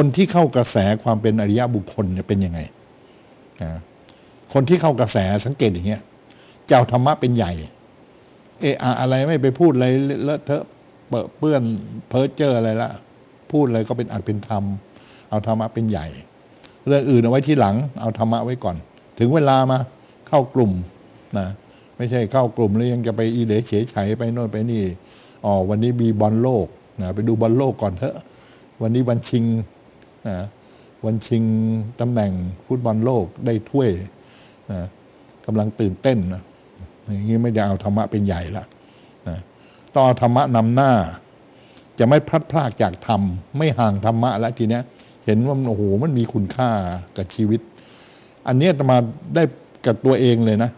คนที่เข้ากระแสความเป็นอริยบุคคลเนี่ยเป็นยังไงนะคนที่เข้ากระแสสังเกตอย่างเงี้ยเจ้าธรรมะเป็นใหญ่ เออะอะไรไม่ไปพูดอะไรเลอะเทอะเปอะเปื้อนเพ้อเจ้ออะไรละพูดอะไรก็เป็นอัดเป็นธรรม เอาธรรมะเป็นใหญ่ เรื่องอื่นเอาไว้ที่หลัง เอาธรรมะไว้ก่อน ถึงเวลามาเข้ากลุ่มนะไม่ใช่เข้ากลุ่มแล้วยังจะไปอีเหลเฉยไฉไปโน่นไปนี่อ๋อวันนี้มีบอลโลกนะไปดูบอลโลกก่อนเถอะ วันนี้วันชิง วันชิงตำแหน่งฟุตบอลโลกได้ถ้วยนะกำลังตื่นเต้นนะอย่างนี้ไม่ได้เอาธรรมะเป็นใหญ่ละนะต้องเอาธรรมะนำหน้า จะไม่พลัดพรากจากธรรม ไม่ห่างธรรมะแล้วทีเนี้ย เห็นว่าโอ้โหมันมีคุณค่ากับชีวิต อันนี้จะมาได้กับตัวเองเลยนะ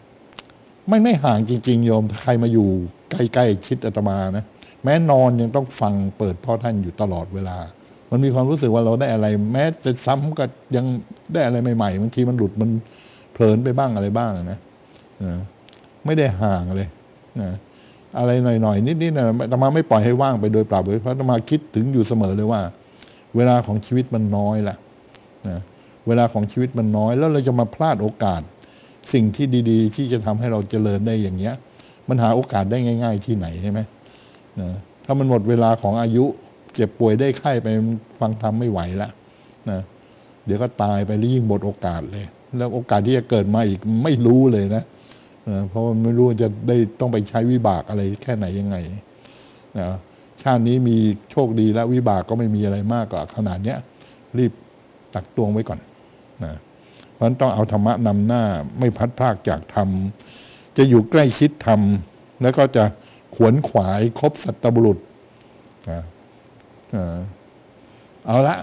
ไม่ไม่ห่างจริงๆโยมใครมาอยู่ใกล้ๆชิดอาตมานะแม้นอนยังต้องฟังเปิดพ่อท่านอยู่ตลอดเวลา มันมีความรู้สึกว่าเราได้อะไร แม้จะซ้ำก็ยังได้อะไรใหม่ๆบางทีมันหลุดมันเพลินไปบ้างอะไรบ้างนะไม่ได้ห่างเลยนะอะไรหน่อยๆนิดๆนะอาตมาไม่ปล่อยให้ว่างไปโดยเปล่าเลยเพราะอาตมาคิดถึงอยู่เสมอเลยว่า เวลาของชีวิตมันน้อยละนะเวลาของชีวิตมันน้อย แล้วเราจะมาพลาดโอกาส สิ่งที่ดี ๆ ที่จะทำให้เราเจริญได้อย่างเงี้ย มันหาโอกาสได้ง่าย ๆ ที่ไหนใช่ไหมนะถ้ามันหมดเวลาของอายุ จ็บป่วยได้ไข้ไปฟังธรรมไม่ไหวแล้วนะเดี๋ยวก็ตายไปแล้วยิ่งหมดโอกาสเลย แล้วโอกาสที่จะเกิดมาอีกไม่รู้เลยนะนะเพราะมันไม่รู้จะได้ต้องไปใช้วิบากอะไรแค่ไหนยังไงนะชาตินี้มีโชคดีแล้ววิบากก็ไม่มีอะไรมากกว่าขนาดเนี้ย รีบตักตวงไว้ก่อนนะเพราะฉะนั้นต้องเอาธรรมะนำหน้าไม่พัดพากจากธรรม จะอยู่ใกล้ชิดธรรม แล้วก็จะขวนขวายครบสัตบุรุษนะ เอาละ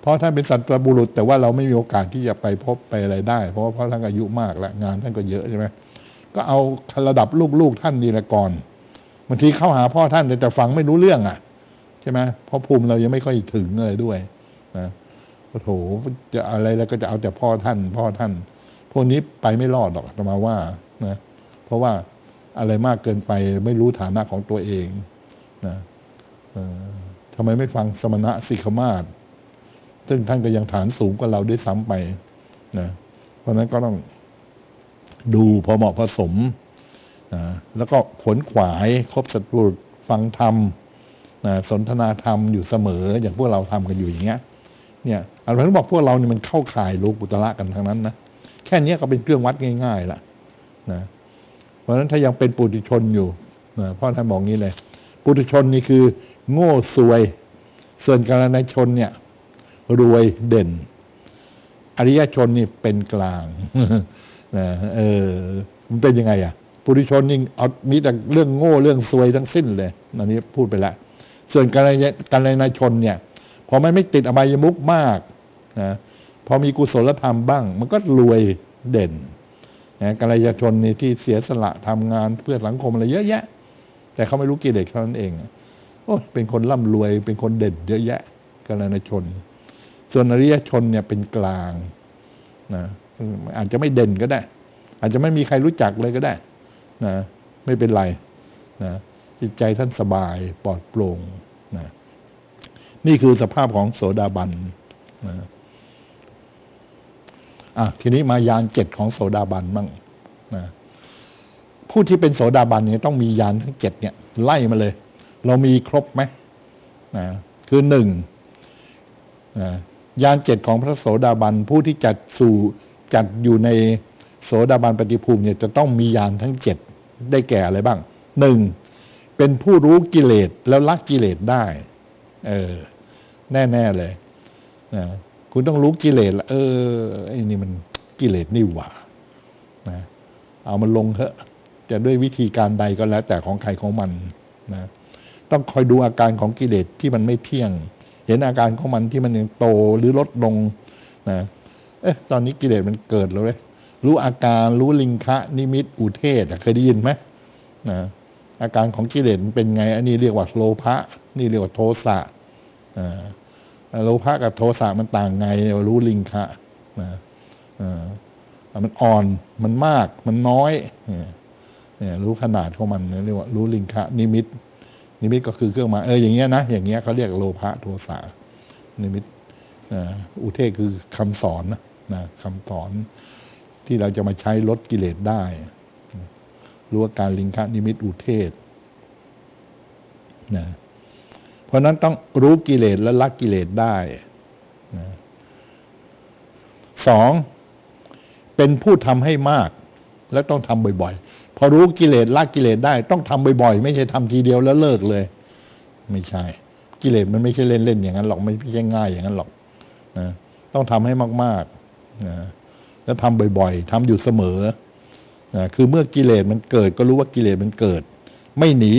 เพราะท่านเป็นสัตบุรุษ แต่ว่าเราไม่มีโอกาสที่จะไปพบไปอะไรได้ เพราะว่าเพราะท่านอายุมากแล้วงานท่านก็เยอะใช่ไหมก็เอาระดับลูกๆท่านดีละก่อนบางทีเข้าหาพ่อท่านแต่ฟังไม่รู้เรื่องอะ ใช่ไหมเพราะภูมิเรายังไม่ค่อยถึงเลยด้วยนะโอ้โหจะอะไรแล้วก็จะเอาแต่พ่อท่าน พ่อท่าน พวกนี้ไปไม่รอดหรอกจะมาว่านะเพราะว่าอะไรมากเกินไปไม่รู้ฐานะของตัวเองนะเออำไมไม่ฟังสมณะสิกขมาศซึ่งท่านก็ยังฐานสูงกว่าเราด้วยซ้ำไปนะเพราะนั้นก็ต้องดูพอเหมาะผสมนะแล้วก็ขวนขวายครบสัตว์รุฟังธรรมนะสนทนาธรรมอยู่เสมอ อย่างพวกเราทำกันอยู่อย่างเงี้ย เนี่ยอาจารย์บอกพวกเราเนี่ยมันเข้าข่ายโลกุตระกันทั้งนั้นนะแค่นี้ก็เป็นเครื่องวัดง่ายๆละนะเพราะฉะนั้นถ้ายังเป็นปุถุชนอยู่นะพ่อท่านบอกงี้เลย ปุถุชนนี่คือ โง่ซวย ส่วนกาลนชนเนี่ย รวยเด่น อริยชนนี่เป็นกลางนะเออ มันเป็นยังไง อะปุถุชนนี่เอามีแต่เรื่องโง่เรื่องซวยทั้งสิ้นเลยอันนี้พูดไปแล้วส่วนกาลกาลนชนเนี่ย พอมันไม่ติดอบายมุกมากนะพอมีกุศลธรรมบ้าง มันก็รวยเด่นนะกัลยาชนนี่ที่เสียสละทำงานเพื่อสังคมอะไรเยอะแยะ แต่เขาไม่รู้กิเลสเขานั้นเอง เป็นคนร่ำรวย เป็นคนเด่นเยอะแยะกัลยาชน ส่วนอริยชนเนี่ยเป็นกลางนะอาจจะไม่เด่นก็ได้ อาจจะไม่มีใครรู้จักเลยก็ได้นะไม่เป็นไรนะจิตใจท่านสบายปลอดโปร่งนะนี่คือสภาพของโสดาบันนะอะทีนี้มายานเจ็ดของโสดาบันบ้างนะผู้ที่เป็นโสดาบันเนี่ยต้องมียานทั้งเจ็ดเนี่ย ไล่มาเลย เรามีครบไหมนะคือหนึ่งนะยานเจ็ดของพระโสดาบันผู้ที่จัดสู่จัดอยู่ในโสดาบันปฏิภูมิเนี่ยจะต้องมียานทั้งเจ็ดได้แก่อะไรบ้างหนึ่งเป็นผู้รู้กิเลสแล้วละกิเลสได้ เออ แน่ๆเลยนะคุณต้องรู้กิเลสละเออไอ้นี่มันกิเลสนี่หว่านะเอามันลงเถอะจะด้วยวิธีการใดก็แล้วแต่ของใครของมันนะ ต้องคอยดูอาการของกิเลสที่มันไม่เที่ยง เห็นอาการของมันที่มันยังโตหรือลดลงนะเอ๊ะตอนนี้กิเลสมันเกิดแล้วเลยรู้อาการรู้ลิงคะ นิมิตอุเทศเคยได้ยินไหมนะอาการของกิเลสมันเป็นไง อันนี้เรียกว่าโลภะนี่เรียกว่าโทสะอ่าโลภะกับโทสะมันต่างไงรู้ลิงคะนะมันอ่อนมันมากมันน้อยเนี่ยรู้ขนาดของมันเรียกว่า รู้ลิงคะ นิมิต นิมิตก็คือเครื่องหมายเอออย่างเงี้ยนะอย่างเงี้ยเขาเรียกโลภะโทสะนิมิตอุเทศคือคำสอนนะนะคำสอนที่เราจะมาใช้ลดกิเลสได้รู้ว่าการลิงคนิมิตอุเทศนะเพราะฉะนั้นต้องรู้กิเลสและละกิเลสได้นะสองเป็นผู้ทำให้มาก และต้องทำบ่อยๆ พอรู้กิเลสละกิเลสได้ ต้องทำบ่อยๆ ไม่ใช่ทำทีเดียวแล้วเลิกเลย ไม่ใช่ กิเลสมันไม่ใช่เล่นๆอย่างนั้นหรอกไม่ใช่ง่ายอย่างนั้นหรอกนะต้องทำให้มากๆนะแล้วทำบ่อยๆทำอยู่เสมอนะคือเมื่อกิเลสมันเกิด ก็รู้ว่ากิเลสมันเกิด ไม่หนี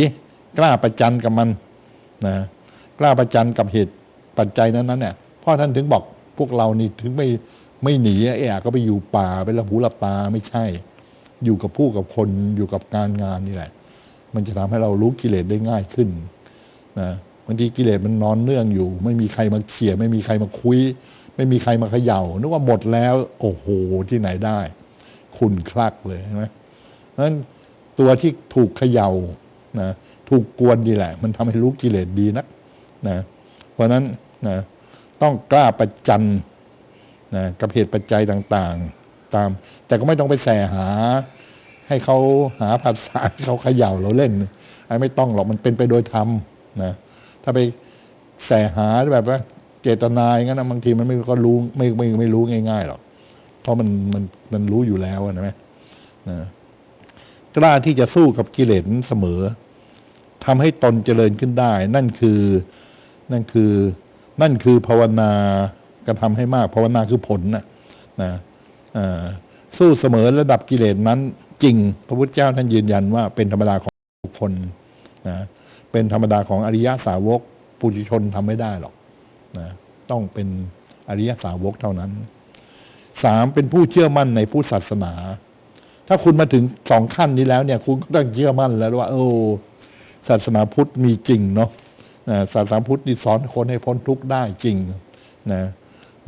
กล้าประจันกับมันนะกล้าประจันกับเหตุปัจจัยนั้นๆเนี่ยพ่อท่านถึงบอกพวกเรานี่ถึงไม่ไม่หนีเอะก็ไปอยู่ป่าไปละหูละปาไม่ใช่ อยู่กับผู้กับคนอยู่กับการงานนี่แหละ มันจะทำให้เรารู้กิเลสได้ง่ายขึ้นนะบางทีกิเลสมันนอนเนื่องอยู่ ไม่มีใครมาเขี่ยไม่มีใครมาคุย ไม่มีใครมาเขย่านึกว่าหมดแล้ว โอ้โหที่ไหนได้ คุณคลักเลยใช่ไหมนั้นตัวที่ถูกเขย่านะถูกกวนดีแหละ มันทำให้รู้กิเลสดีนักนะเพราะฉะนั้นนะต้องกล้าประจันนะกับเหตุปัจจัยต่าง ๆ ตาม แต่ก็ไม่ต้องไปแสหา ให้เขาหาภาษาเขาเขย่าเราเล่นไอ้ไม่ต้องหรอกมันเป็นไปโดยธรรมนะถ้าไปแสหาแบบว่าเจตนาอย่างนั้นบางทีมันไม่ก็รู้ไม่ไม่ไม่รู้ง่ายๆหรอกเพราะมันมันมันรู้อยู่แล้วนะไหมนะกล้าที่จะสู้กับกิเลสเสมอทำให้ตนเจริญขึ้นได้ นั่นคือ นั่นคือ นั่นคือภาวนา กระทำให้มากภาวนาคือผลนะนะ สู้เสมอระดับกิเลสนั้น จริง พระพุทธเจ้าท่านยืนยันว่าเป็นธรรมดาของบุคคลนะเป็นธรรมดาของอริยสาวกปุถุชนทำไม่ได้หรอกนะต้องเป็นอริยสาวกเท่านั้นสามเป็นผู้เชื่อมั่นในพุทธศาสนา ถ้าคุณมาถึงสองขั้นนี้แล้วเนี่ย คุณก็ต้องเชื่อมั่นแล้วว่า โอ้ศาสนาพุทธมีจริงเนาะนะศาสนาพุทธนี่สอนคนให้พ้นทุกข์ได้จริงนะ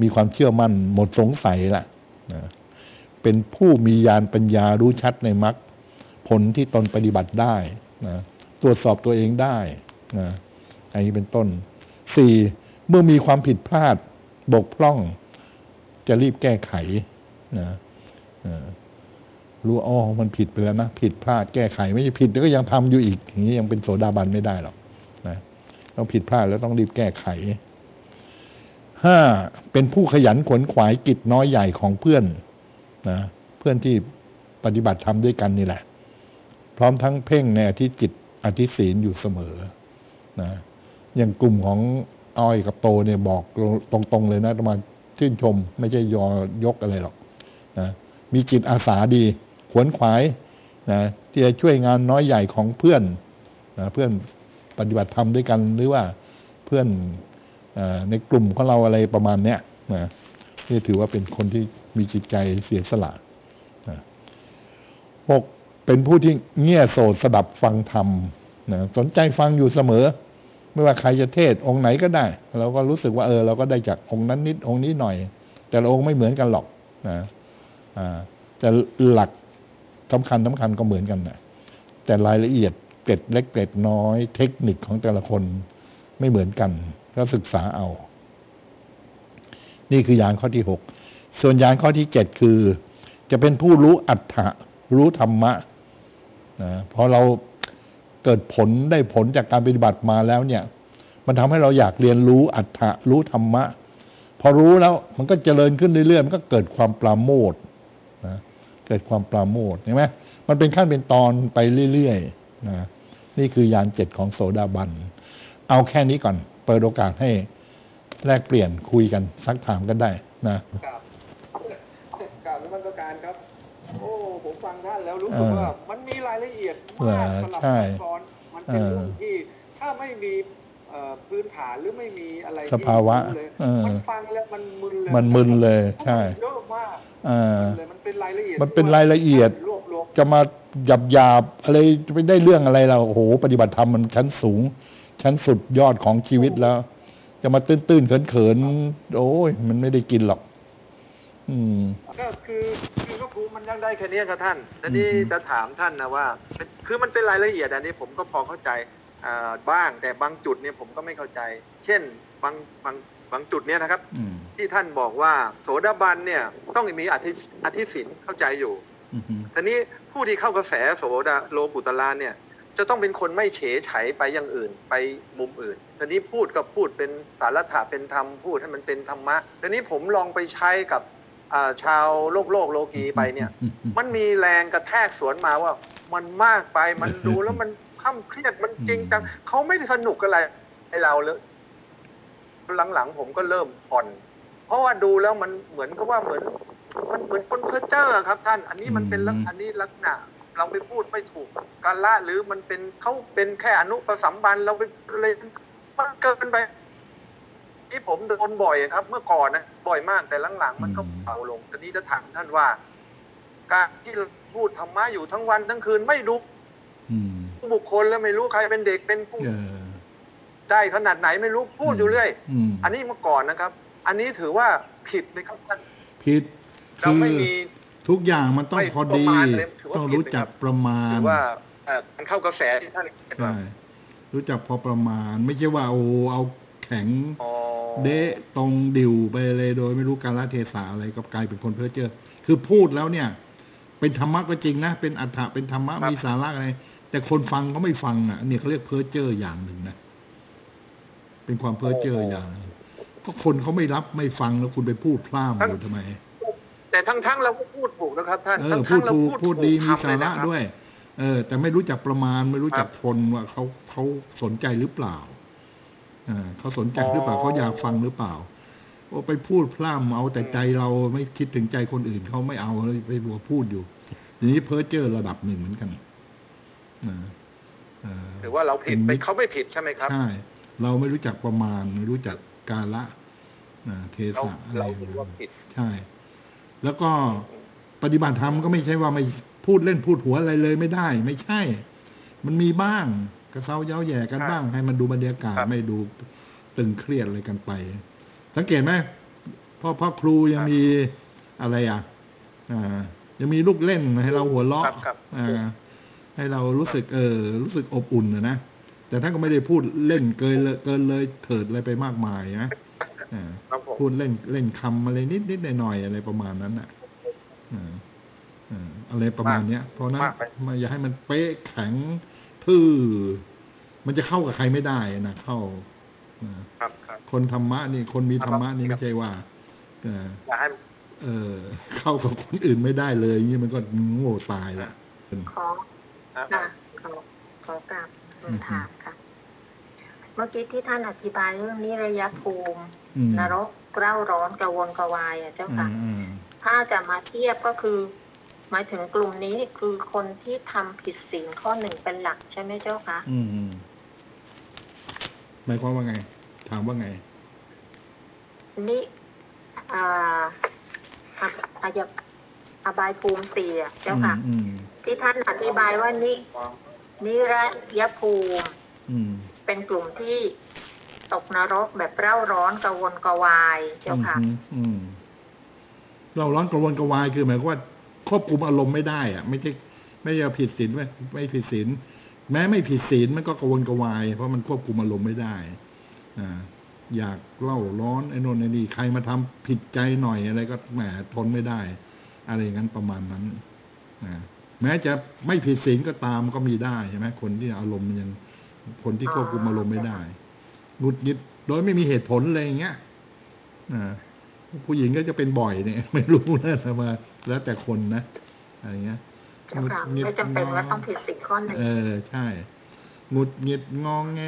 มีความเชื่อมั่นหมดสงสัยละนะ เป็นผู้มีญาณปัญญารู้ชัดในมรรคผลที่ตนปฏิบัติได้นะตรวจสอบตัวเองได้นะอันนี้เป็นต้นสี่เมื่อมีความผิดพลาดบกพร่อง จะรีบแก้ไขนะนะรู้อ๋อมันผิดไปแล้วนะผิดพลาดแก้ไข ไม่ใช่ผิดแล้วก็ยังทำอยู่อีกอย่างนี้ยังเป็นโสดาบันไม่ได้หรอกนะต้องผิดพลาดแล้วต้องรีบแก้ไข ห้าเป็นผู้ขยันขวนขวายกิจน้อยใหญ่ของเพื่อนนะเพื่อนที่ปฏิบัติธรรมด้วยกันนี่แหละ พร้อมทั้งเพ่งในอธิจิตอธิศีลอยู่เสมอนะอย่างกลุ่มของอ้อยกับโตเนี่ยบอกตรงๆเลยนะมาชื่นชม ไม่ใช่ยอยกอะไรหรอกนะมีจิตอาสาดีขวนขวายนะที่จะช่วยงานน้อยใหญ่ของเพื่อนนะเพื่อนปฏิบัติธรรมด้วยกันหรือว่าเพื่อน ในกลุ่มของเราอะไรประมาณเนี้ยนะนี่ถือว่าเป็นคนที่มีจิตใจเสียสละนะหกเป็นผู้ที่เงี่ยโสดสดับฟังธรรมนะสนใจฟังอยู่เสมอ ไม่ว่าใครจะเทศองค์ไหนก็ได้ เราก็รู้สึกว่าเออ เราก็ได้จากองค์นั้นนิดองค์นี้หน่อย แต่ละองค์ไม่เหมือนกันหรอกนะอ่าแต่หลักสำคัญสำคัญก็เหมือนกันนะแต่รายละเอียดเกร็ดเล็กเกร็ดน้อย เทคนิคของแต่ละคนไม่เหมือนกัน ก็ศึกษาเอา นี่คือยานข้อที่หกส่วนยานข้อที่เจ็ดคือ จะเป็นผู้รู้อัตถะรู้ธรรมะนะพอเราเกิดผลได้ผลจากการปฏิบัติมาแล้วเนี่ย มันทำให้เราอยากเรียนรู้อัตถะรู้ธรรมะ พอรู้แล้วมันก็เจริญขึ้นเรื่อยๆมันก็เกิดความปราโมทนะเกิดความปราโมทเห็นไหมมันเป็นขั้นเป็นตอนไปเรื่อยๆนะนี่คือยานเจ็ดของโสดาบัน เอาแค่นี้ก่อน เปิดโอกาสให้แลกเปลี่ยนคุยกันซักถามกันได้นะกราบกราบนมัสการครับ โอ้ผมฟังท่านแล้วรู้สึกว่ามันมีรายละเอียดมากสลับใช่ซับซ้อนมันเป็นเออเรื่องที่ถ้าไม่มีเอ่อพื้นฐานหรือไม่มีอะไรที่สภาวะรู้เลยเออมันฟังแล้วมันมึนเลยมันมึนเลยใช่เยอะมากอ่าเลยมันเป็นรายละเอียดมันเป็นรายละเอียดรวบรวมจะมาหยาบหยาบๆอะไรจะไปได้เรื่องอะไรเราโอ้โหปฏิบัติธรรมมันชั้นสูง ชั้นสุดยอดของชีวิตแล้ว จะมาตื้นตื้นๆเขินเขินๆโอ้ยมันไม่ได้กินหรอก อืมก็คือคือก็ครูมันยังได้แค่นี้ครับท่านแต่นี่อือฮึจะถามท่านนะว่า คือมันเป็นรายละเอียดอันนี้ผมก็พอเข้าใจอ่าบ้างแต่บางจุดเนี่ยผมก็ไม่เข้าใจ เช่นบางบางบางจุดเนี่ยนะครับอืมที่ท่านบอกว่าโสดาบันเนี่ย ต้องมีอธิอธิศินเข้าใจอยู่อืมทีนี้ผู้ที่เข้ากระแสโสดาโลกุตละเนี่ย จะต้องเป็นคนไม่เฉยไฉไปอย่างอื่นไปมุมอื่นทีนี้พูดก็พูดเป็นสารถะเป็นธรรมพูดให้มันเป็นธรรมะทีนี้ผมลองไปใช้กับอ่าชาวโลกโลกโลกีไปเนี่ย มันมีแรงกระแทกสวนมาว่า มันมากไปมันดูแล้วมันข้ามเครียดมันจริงจังเขาไม่ได้สนุกอะไรให้เราเลยหลังๆผมก็เริ่มผ่อน เพราะว่าดูแล้วมันเหมือนกับว่าเหมือน มันเหมือนคนเพ้อเจ้อครับ ท่าน อันนี้มันเป็นลักอืมอันนี้ลักษณะ เราไปพูดไม่ถูกกันละหรือมันเป็นเขาเป็นแค่อนุประสัมบันเราไปเลยมันเกินไป ที่ผมโดนบ่อยครับ เมื่อก่อนนะบ่อยมากแต่หลังๆ มันก็เบาลงทีนี้จะถามท่านว่า การที่เราพูดธรรมะอยู่ทั้งวันทั้งคืนไม่ดูอืมบุคคลแล้วไม่รู้ใครเป็นเด็กเป็นผู้เออได้ขนาดไหนไม่รู้พูดอยู่เรื่อยอืมอันนี้เมื่อก่อนนะครับ อันนี้ถือว่าผิดไหมครับท่านผิดเราคือไม่มี ทุกอย่างมันต้องไม่พอดีประมาณเลยถือว่าต้องผิดรู้จักนะครับประมาณถือว่าเอ่อการเข้ากระแสที่ท่านเห็นว่าใช่รู้จักพอประมาณ ไม่ใช่ว่าโอ้เอาแข็งอ๋อเดะตรงดิวไปเลยโดย ไม่รู้การละเทศะอะไรก็กลายเป็นคนเพ้อเจ้อคือพูดแล้วเนี่ย เป็นธรรมะก็จริงนะ เป็นอัฏฐะเป็นธรรมะมีสาระอะไร แต่คนฟังเขาไม่ฟังอะเนี่ยเขาเรียกเพ้อเจ้ออย่างหนึ่งนะเป็นความเพ้อเจ้ออย่างหนึ่งก็คนเขาไม่รับไม่ฟังแล้วคุณไปพูดพล่ามอยู่ทำไม แต่ทั้งๆเราก็พูดถูกนะครับท่านเอทั้องพูดๆเราถูกพูดพูดดีมีถูกคำสาเลยระนคบด้วย เออ แต่ไม่รู้จักประมาณไม่รู้จักครับทนว่าเขาเขาสนใจหรือเปล่าเออเขาสนใจหรือเปล่าอ๋อ เขาอยากฟังหรือเปล่าโอ้ไปพูดพร่ำเอาแต่ใจเราไม่คิดถึงใจคนอื่นเขาไม่เอาเลยไปบัวพูดอยู่ทีนี้เพ้อเจ้อระดับหนึ่งเหมือนกันนะเออถือว่าเราผิดป็นไปมิตรเขาไม่ผิดใช่ไหมครับ ใช่ เราไม่รู้จักประมาณไม่รู้จักกาละนะเทเราศะอะไรเราถือว่าผิด ใช่ แล้วก็ปฏิบัติธรรมก็ไม่ใช่ว่าไม่พูดเล่นพูดหัวอะไรเลยไม่ได้ ไม่ใช่ มันมีบ้างกระเซาเย้าแย่กันครับบ้าง ให้มันดูบรรยากาศครับไม่ดูตึงเครียดอะไรกันไป สังเกตไหมพ่อพ่อครูยังมีอะไรอะอ่ายังมีลูกเล่นให้เราหัวเราะครับครับอ่าให้เรารู้สึกเออ รู้สึกอบอุ่นนะนะแต่ท่านก็ไม่ได้พูดเล่นเกินเลยเกินเลยเถิดอะไรไปมากมายนะอ่า ครับผมพูดเล่นเล่นคำอะไรนิดนิดหน่อยหน่อยๆอะไรประมาณนั้นน่ะอ่าอ่าอะไรประมาณเนี้ย เพราะนั้นมากไปมาอย่าให้มันเป๊ะแข็งทื่อมันจะเข้ากับใครไม่ได้นะเข้าอ่าครับครับคนธรรมะนี่คนมีธรรมะนี่ครับไม่ใช่ว่าเอออย่าให้เออ เข้ากับคนอื่นไม่ได้เลยอย่างนี้มันก็โง่ตายละขอนะค่ะขอขอกราบเรียนถามค่ะ เมื่อกี้ที่ท่านอธิบายเรื่องนิระยะภูมิอืมนรกเกล้าร้อนกระวนกระวายอะเจ้าอืค่ะมอืมถ้าจะมาเทียบก็คือ หมายถึงกลุ่มนี้คือคนที่ทำผิดศีลข้อหนึ่งเป็นหลักใช่ไหมเจ้าคะอืมอืมหมายความว่าไง ถามว่าไงนี่อ่าอะอายอบายภูมิสี่อะเจ้าค่ะอืมที่ท่านอธิบายว่านินิระยะภูมิอืม เป็นกลุ่มที่ตกนรกแบบเร่าร้อนกระวนกระวายเจ้าค่ะอืมเราร้อนกระวนกระวายคือหมายความว่าควบคุมอารมณ์ไม่ได้อะไม่ใช่ไม่ใช่ผิดศีลไม่ไม่ผิดศีลแม้ไม่ผิดศีลมันก็กระวนกระวาย เพราะมันควบคุมอารมณ์ไม่ได้อ่าอยากเล่าร้อนไอ้นนไอ้นี่ใครมาทำผิดใจหน่อยอะไรก็แหมทนไม่ได้ อะไรอย่างนั้นประมาณนั้นนะแม้จะไม่ผิดศีลก็ตามก็มีได้ใช่ไหมคนที่อารมณ์มันยัง คนที่ควบคุมอารมณ์ไม่ได้หงุดหงิดโดยไม่มีเหตุผลอะไรอย่างเงี้ยอ่าผู้หญิงก็จะเป็นบ่อยเนี่ย ไม่รู้นะแต่มา แล้วแต่คนนะอะไรเงี้ยเจ้าค่ะหงุดหงิดไม่จำเป็นว่าต้องผิดศีลข้อหนึ่งเออใช่หงุดหงิดงองแง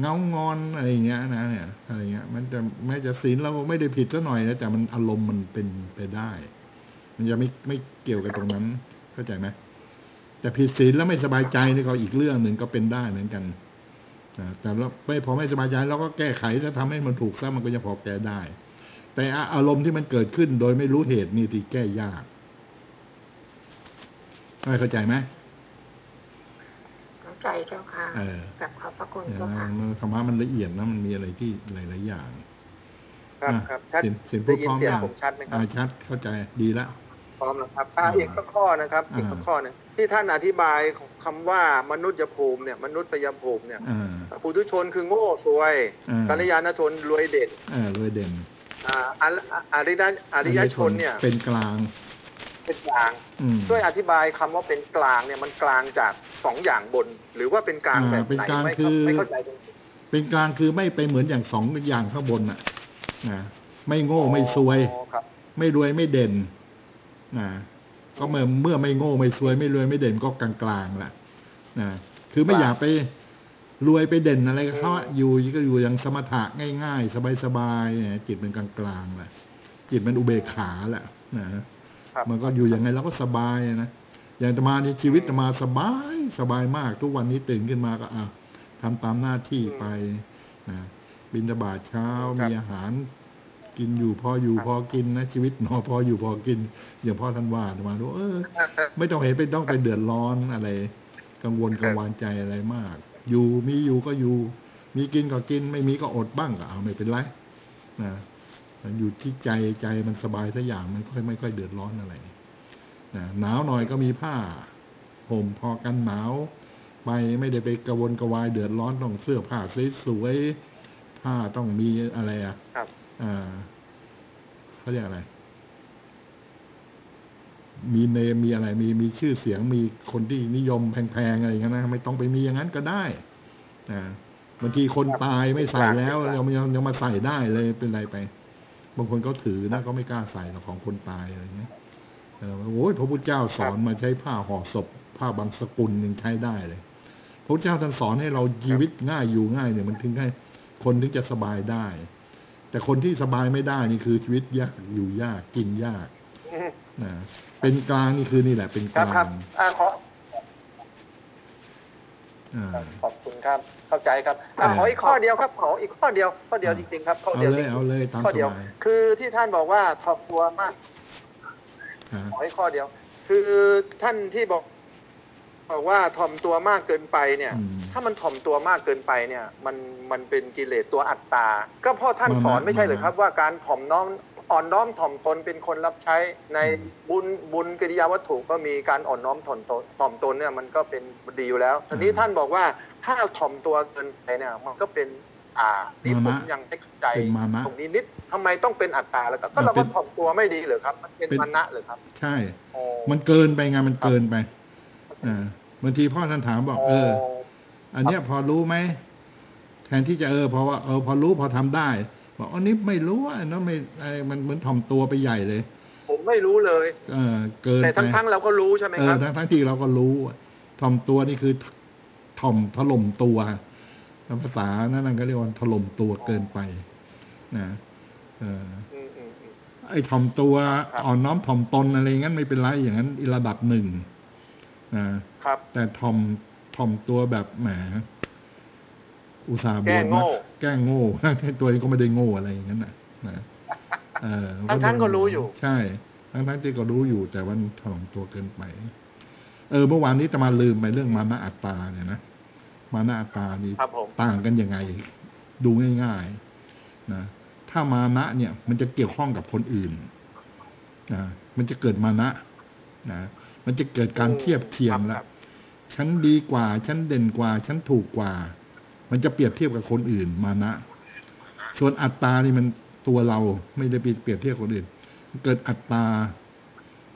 เงางอนอะไรอย่างเงี้ยนะเนี่ยอะไรเงี้ย มันจะแม้จะศีลเราไม่ได้ผิดซะหน่อยนะแต่มันอารมณ์มันเป็นไปได้ มันจะไม่ไม่เกี่ยวกับตรงนั้น เข้าใจไหม แต่ผิดศีลแล้วไม่สบายใจนี่ก็อีกเรื่องหนึ่งก็เป็นได้เหมือนกันนะแต่เราไม่พอไม่สบายใจเราก็แก้ไขแล้วทำให้มันถูกซะมันก็จะพอแก้ได้ แต่อารมณ์ที่มันเกิดขึ้นโดยไม่รู้เหตุนี่ที่แก้ยากไม่เข้าใจไหมเข้าใจเจ้าค่ะเออกับขอบพระคุณเนี่ยเจ้าค่ะมันธรรมะมันละเอียดนะมันมีอะไรที่หลาย ๆ อย่าง ครับอะครับท่านสินสินพูได้ดยิพร้อมเสียงยังผมชัดไหมครัอ่าบชัดเข้าใจดีแล้ว พร้อมแล้วครับอ่าอีกสักข้อนะครับ อีกสักข้อหนึงที่ท่านอธิบายคำว่ามนุษยภูมิเนี่ยมนุษยภูมิเนี่ยอ่า ปุถุชนคือโง่ซวยอ่ากัลยาณชนรวยเด่นเออรวยเด่นอ่าอริอริยอริยชนเนี่ยเป็นกลาง เป็นกลาง อืมช่วยอธิบายคำว่าเป็นกลางเนี่ยมันกลางจากสองอย่างบน หรือว่าเป็นกลางอ่าแบบเป็นไหนกลางไม่คืเข้าอไม่เข้าใจตรงนี้ เป็นกลางคือไม่ไปเหมือนอย่างสองอย่างข้างบนน่ะนะไม่โง่ไม่ซวย อ๋อครับ ไม่รวยไม่เด่น นะก็เมื่อเมื่อไม่โง่ไม่ซวยไม่รวยไม่เด่นก็กลางกลางๆแหละนะคือไม่ครับอยากไปรวยไปเด่นอะไรกับเขาอะอืมอยู่ก็อยู่อย่างสมถะง่าย ๆ สบายๆเนี่ยจิตเป็นกลางกลางๆแหละจิตมันอุเบกขาแหละนะครับมันก็อยู่อย่างไงเราก็สบายอะนะอย่างอาตมาในชีวิตอาตมาสบายสบายมาก ทุกวันนี้ตื่นขึ้นมาก็อะทำตามหน้าที่ไปนะบินทบาทเช้าครับมีอาหาร กินอยู่พออยู่ครับพอกินนะชีวิตหนอพออยู่พอกิน อย่างพ่อท่านว่าอาตมาดูเออ ไม่ต้องเห็นเป็นต้องไปเดือดร้อนอะไร กังวลกังวานใจอะไรมาก อยู่มีอยู่ก็อยู่ มีกินก็กิน ไม่มีก็อดบ้างก็เอาไม่เป็นไรนะมันอยู่ที่ใจใจมันสบายสักอย่างมันค่อยไม่ค่อยเดือดร้อนอะไรนะหนาวหน่อยก็มีผ้าห่มพอกันหนาวไปไม่ได้ไปกระวนกระวายเดือดร้อนต้องเสื้อผ้าสวยๆผ้าต้องมีอะไรอะครับอ่า เขาเรียกอะไร มีเนมมีอะไร มีมีชื่อเสียงมีคนที่นิยมแพงๆอะไรอย่างนั้นนะไม่ต้องไปมีอย่างนั้นก็ได้อ่าบางทีคนตายไม่ใส่แล้วยังยังยังมาใส่ได้เลยเป็นไรไปบางคนเขาถือนะเขาไม่กล้าใส่หรอกของคนตายอะไรอย่างเงี้ยเออโอ้ยพระพุทธเจ้าสอนมาใช้ผ้าห่อศพ ผ้าบางสกุลยังใช้ได้เลย พระพุทธเจ้าท่านสอนให้เราชีวิตง่ายอยู่ง่ายเนี่ยมันถึงให้คนถึงจะสบายได้ แต่คนที่สบายไม่ได้นี่คือชีวิตยากอยู่ยากกินยากอืมนะเป็นกลางนี่คือนี่แหละ เป็นคกรับลาครับงอ่าขออ่าขอบคุณครับ เข้าใจครับอะเออขออีกข้อเดียวครับขออีกข้อเดียวข้อเดียวจริงๆครับข้อเอาเดียวเลจยริงๆเอาเลยตามข้อสเดียวบายคือที่ท่านบอกว่าถ่อมตัวมากอ่าขออีกข้อเดียว คือท่านที่บอก บอกว่าถ่อมตัวมากเกินไปเนี่ยอืมถ้ามันถ่อมตัวมากเกินไปเนี่ย มันมันเป็นกิเลสตัวอัตตา ก็เพ่อท่านมานะสอนไม่ใช่เหรือครับ ว่าการถ่อมน้อมอ่อนน้อมถ่อมตนเป็นคนรับใช้ในอืมบุญบุญกิริยาวัตถุก็มีการอ่อนน้อมถ่อมตนถ่อมตนเนี่ยมันก็เป็นดีอยู่แล้วทีนี้ท่านบอกว่าถ้าถ่อมตัวเกินไปเนี่ย มันก็เป็นอ่านี่ผมยังไม่เข้าใจเป็นมานะตรงนี้นิดทำไมต้องเป็นอัตตาแล้วก็ก็มันเราเป็ก็นถ่อมตัวไม่ดีเหรือครับ มันเป็นเป็นมานะเหรือครับ ใช่อ๋อมันเกินไปไงมันเกินไปอ่า บางทีพ่อท่านถามบอก เออ อันเนี้ยพอรู้ไหมแทนที่จะเออพอว่าเออพอรู้พอทำได้ บอกอันนี้ไม่รู้อะเนอะไม่ไอ้มันเหมือนถ่อมตัวไปใหญ่เลย ผมไม่รู้เลย เออ เกินแต่ไปทั้งทั้งๆเราก็รู้ใช่ไหมเอคอรับทั้งทั้งที่เราก็รู้อะถ่อมตัวนี่คือถ่อมถล่มตัวภาษานั่นก็เรียกว่าถล่มตัวเกินไปนะเอออืมอืมอืมไอ้ถ่อมตัวครับอ่อนน้อมถ่อมตนอะไรงั้นไม่เป็นไรอย่างนั้นอีกระดับหนึ่ง นะครับ แต่ถ่อมถ่อมตัวแบบแหมอุตส่าห์บแกล้วชงโง่นะแกล้งโง่ตัวเองก็ไม่ได้โง่อะไรอย่างนั้นนะนะเออทั้งทั้งๆก็รู้อยู่ ใช่ ทั้งทั้งๆที่ก็รู้อยู่ แต่มันถ่อมตัวเกินไป เออ เมื่อวานนี้จะมาลืมไปเรื่องมานะอัตตาเนี่ยนะมานะอัตตานี่ครับผมต่างกันยังไง ดูง่ายๆนะถ้ามานะเนี่ย มันจะเกี่ยวข้องกับคนอื่นนะมันจะเกิดมานะนะ มันจะเกิดการเทียบเทียมคแล้รัวบฉันดีกว่า ฉันเด่นกว่า ฉันถูกกว่า มันจะเปรียบเทียบกับคนอื่นมานะส่วนอัตตานี่มันตัวเราไม่ได้ไปเปรียบเทียบกับคนอื่น เกิดอัตตา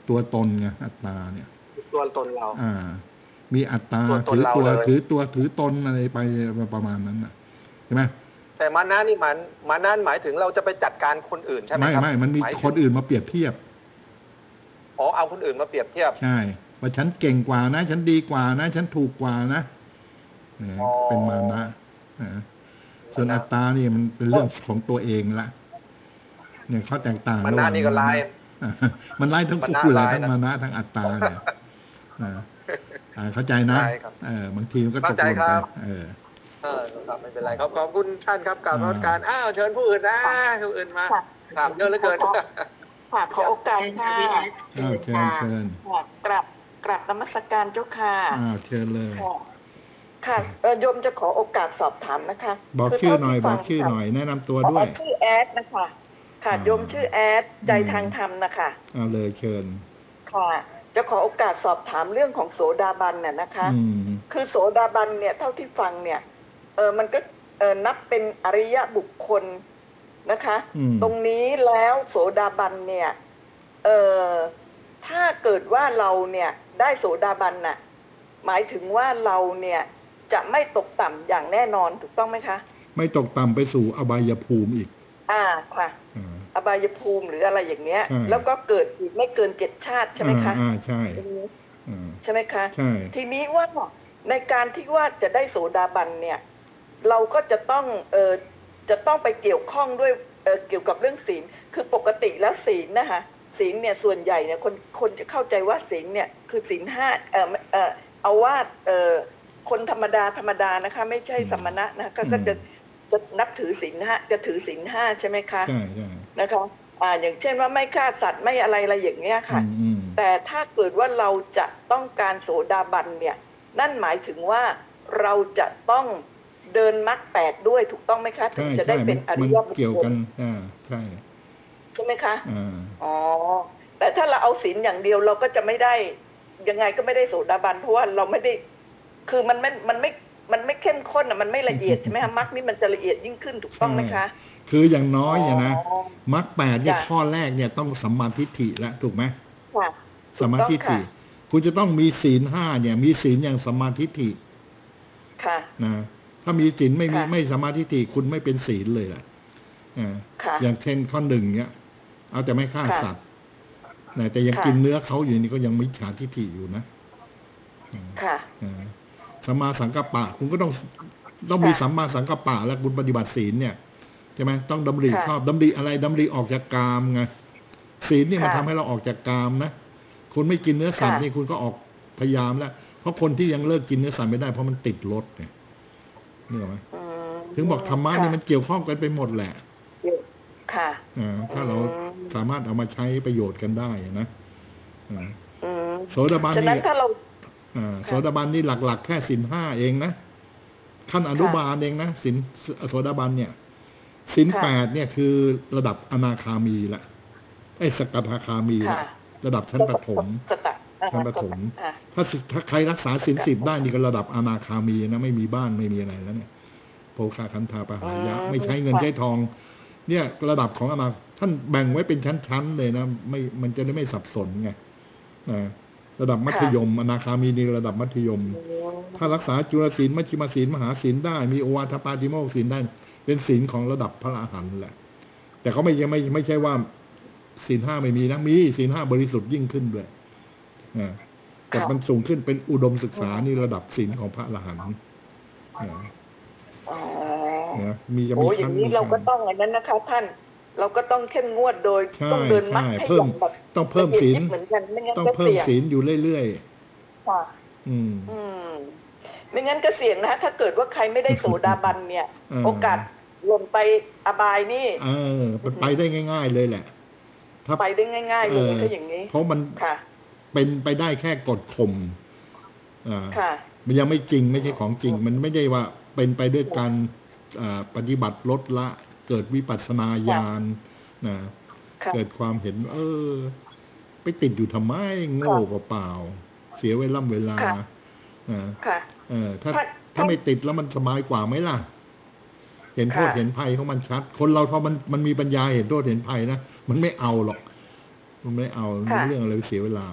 ตัวตนไงอัตตาเนี่ย ตัวตนเรา อ่า มีอัตตาตัวตนถือเราตัวเลยถือตัวถือตนอะไรไปประมาณนั้นน่ะใช่ไหมแต่มานะนี่มันมานะหมายถึงเราจะไปจัดการคนอื่นใช่ไหมไม่ครับไม่มันมีหายถึงคนอื่นมาเปรียบเทียบ อ๋อเอาคนอื่นมาเปรียบเทียบ ใช่ว่าฉันเก่งกว่านะ ฉันดีกว่านะ ฉันถูกกว่านะเนี่ยอ๋อเป็นมานะนะส่วนอัตตานี่มันเป็นเรื่องของตัวเองละเนี่ยเขาแตกต่างมาระหนะว่างนี่ก็ลายอะมันไล่ทั้งมานะคู่เลยร้ายทั้งนะมานะทั้งอัตตาเนี่ยอ่าอ่าเข้าใจนะใช่ครับเออบางทีมันก็ตเข้ากใจหล่นคไปรับเออเออครับไม่เป็นไรครับขอบคุณท่านครับกล่าวนมัสการอ้าวเชิญผู้อื่นนะผู้อื่นมาค่ะถามเยอะเหลือเกิน ค่ะขอโอกาสค่ะอ้าวเชิญเชิญค่ะกลับกลับนมัสการเจ้าค่ะอ้าวเชิญเลย ค่ะค่ะเอ่อโยมจะขอโอกาสสอบถามนะคะบอกคืชื่อหน่อยเท่าที่บฟัองกชื่อค่ะหน่อยแนะนำตัวอ๋อด้วยชื่อแอดนะคะค่ะอ่าโยมชื่อแอดใจอืมทางธรรมนะคะเอาเลยเชิญ ค่ะจะขอโอกาสสอบถามเรื่องของโสดาบันน่ะนะคะอืมคือโสดาบันเนี่ยเท่าที่ฟังเนี่ย เออมันก็เออนับเป็นอริยบุคคล นะคะอืมตรงนี้แล้วโสดาบันเนี่ย เออถ้าเกิดว่าเราเนี่ยได้โสดาบันน่ะ หมายถึงว่าเราเนี่ยจะไม่ตกต่ำอย่างแน่นอนถูกต้องไหมคะ ไม่ตกต่ำไปสู่อบายภูมิอีก อ่าค่ะอ่าอบายภูมิหรืออะไรอย่างเงี้ยอืมแล้วก็เกิดอีกไม่เกินเจ็ดชาติใช่ไหมคะอ่าอ่าใช่ตรงนี้อ่าใช่ไหมคะใช่ทีนี้ว่าในการที่ว่าจะได้โสดาบันเนี่ย เราก็จะต้องเออ จะต้องไปเกี่ยวข้องด้วยเออเกี่ยวกับเรื่องศีล คือปกติแล้วศีลนะคะศีลเนี่ยส่วนใหญ่เนี่ยคนคนจะเข้าใจว่าศีลเนี่ยคือศีลห้าเออเออเอาว่าเออคนธรรมดาธรรมดานะคะ ไม่ใช่สมณะนะคะก็ก็จะจะนับถือศีลห้าจะถือศีลห้าใช่ไหมคะใช่ใช่นะคะอ่าอย่างเช่นว่าไม่ฆ่าสัตว์ไม่อะไรอะไรอย่างเงี้ยค่ะอืมอืมแต่ถ้าเกิดว่าเราจะต้องการโสดาบันเนี่ย นั่นหมายถึงว่าเราจะต้อง เดินมรรคแปดด้วยถูกต้องไหมคะถึใช่งจะได้ใช่เป็นอมัรินยบุคเกี่ยวคกัลนอ่าใช่ใช่ไหมคะอ่าอ๋อแต่ถ้าเราเอาศีลอย่างเดียวเราก็จะไม่ได้ยังไงก็ไม่ได้โสดาบันเพราะว่าเราไม่ได้ คือมันไม่มันไม่มันไม่เข้มข้นอะมันไม่ละเอียดใช่ไหมคะมรรคนี่มันจะละเอียดยิ่งขึ้นถูกต้องไหมคะ คืออย่างน้อยเนี่ยนะอ๋อมรรคแปดเนี่ยจ้ะข้อแรกเนี่ยต้องสัมมาทิฏฐิแล้วถูกไหมค่ะสัมมาทิฏฐิถูกต้องค่ะคุณจะต้องมีศีลห้าเนี่ย มีศีลอย่างสัมมาทิฏฐิค่ะนะ ถ้ามีศีลไม่มีค่ะไม่สัมมาทิฏฐิคุณไม่เป็นศีลเลยล่ะอ่าค่ะอย่างเช่นข้อหนึ่งเนี่ยเอาแต่ไม่ฆ่าค่ะสัตว์นะแต่ยังค่ะกินเนื้อเขาอยู่นี่ก็ยังมิจฉาทิฏฐิอยู่นะอ่าค่ะอ่าสัมมาสังกัปปะ คุณก็ต้องต้องมีค่ะสัมมาสังกัปปะแล้วคุณปฏิบัติศีลเนี่ยใช่ไหมต้องดำริค่ะชอบดำริอะไรดำริออกจากกามไงศีลนี่มันค่ะทำให้เราออกจากกามนะคุณไม่กินเนื้อสัตว์ค่ะนี่คุณก็ออกพยายามแล้ว เพราะคนที่ยังเลิกกินเนื้อสัตว์ไม่ได้เพราะมันติดรสไง นี่หรอกไหมอืมถึงบอกธรรมะค่ะนี่มันเกี่ยวข้องกันไปหมดแหละ ค่ะอ่าถ้าเราอืมสามารถเอามาใช้ประโยชน์กันได้นะอ่าอืมโสดาบันฉะนี่นั้นถ้าเราอ่าค่ะโสดาบันนี่หลัก ๆ แค่สินห้าเองนะขั้นอนุบาลเองนะสินโสดาบันเนี่ยสินค่ะแปดเนี่ยคือระดับอนาคามีละไอ้สกทาคามีละค่ะระดับชั้นปฐมสตะอ่าชั้นปฐมอ่าถ้าสิถ้าใครรักษาสินค่ะสิบได้นี่ก็ระดับอนาคามีนะไม่มีบ้านไม่มีอะไรแล้วเนี่ยโภคาคันธาปหายะอืมไม่ใช้เงินค่ะใช้ทอง เนี่ยระดับของอนาท่านแบ่งไว้เป็นชั้นๆเลยนะไม่มันจะได้ไม่สับสนไงอ่าระดับมัธยม อนาคามีนี่ระดับมัธยม ถ้ารักษาจุลศีลมัชฌิมศีลมหาศีลได้ มีโอวาทปาติโมกข์ศีลได้ เป็นศีลของระดับพระอรหันต์แหละ แต่เขาไม่ไม่ไม่ใช่ว่าศีลห้าไม่มีนะมีศีลห้าบริสุทธิ์ยิ่งขึ้นด้วยอ่า แต่ค่ะมันสูงขึ้นเป็นอุดมศึกษานี่ระดับศีลของพระอรหันต์อ่าอ๋อนะมีจะมีโอ้อย่าชั้นงนี้เราก็ต้องอันนั้นนะคะ ท่าน เราก็ต้องเข้มงวดโดยใช่ต้องเดินมัดใช่ให้เพิ่อมย่างแบบต้องเพิ่มศีลละเอียดยิบเหมือนกันไม่งั้นต้องก็เพิ่มเสี่ยงศีลอยู่เรื่อยค่ะๆอืมอืมไม่งั้นก็เสี่ยงนะถ้าเกิดว่าใครไม่ได้โสดาบันเนี่ยเออโอกาสหล่นไปอบายนี่ เออมันไปได้ง่าย ๆ เลยแหละถ้าไปได้ง่าย ๆ เลยเออถ้าอย่างนี้ เพราะมันค่ะ เป็นไปได้แค่กดข่มอ่าค่ะมันยังไม่จริงไม่ใช่ของจริง มันไม่ได้ว่าเป็นไปด้วยการอ่าปฏิบัติลดละ เกิดวิปัสสนาญาณนะค่ะเกิดความเห็น เออ ไปติดอยู่ทำไมโง่กว่าเปล่า เสียเวลาเวลาค่ะอ่าค่ะเออถ้าถ้าถ้าไม่ติดแล้วมันสบายกว่าไหมล่ะ เห็นโทษค่ะเห็นภัยของมันชัด คนเราพอมันมันมีปัญญาเห็นโทษเห็นภัยนะมันไม่เอาหรอก มันไม่เอาค่ะเรื่องอะไรเสียเวลา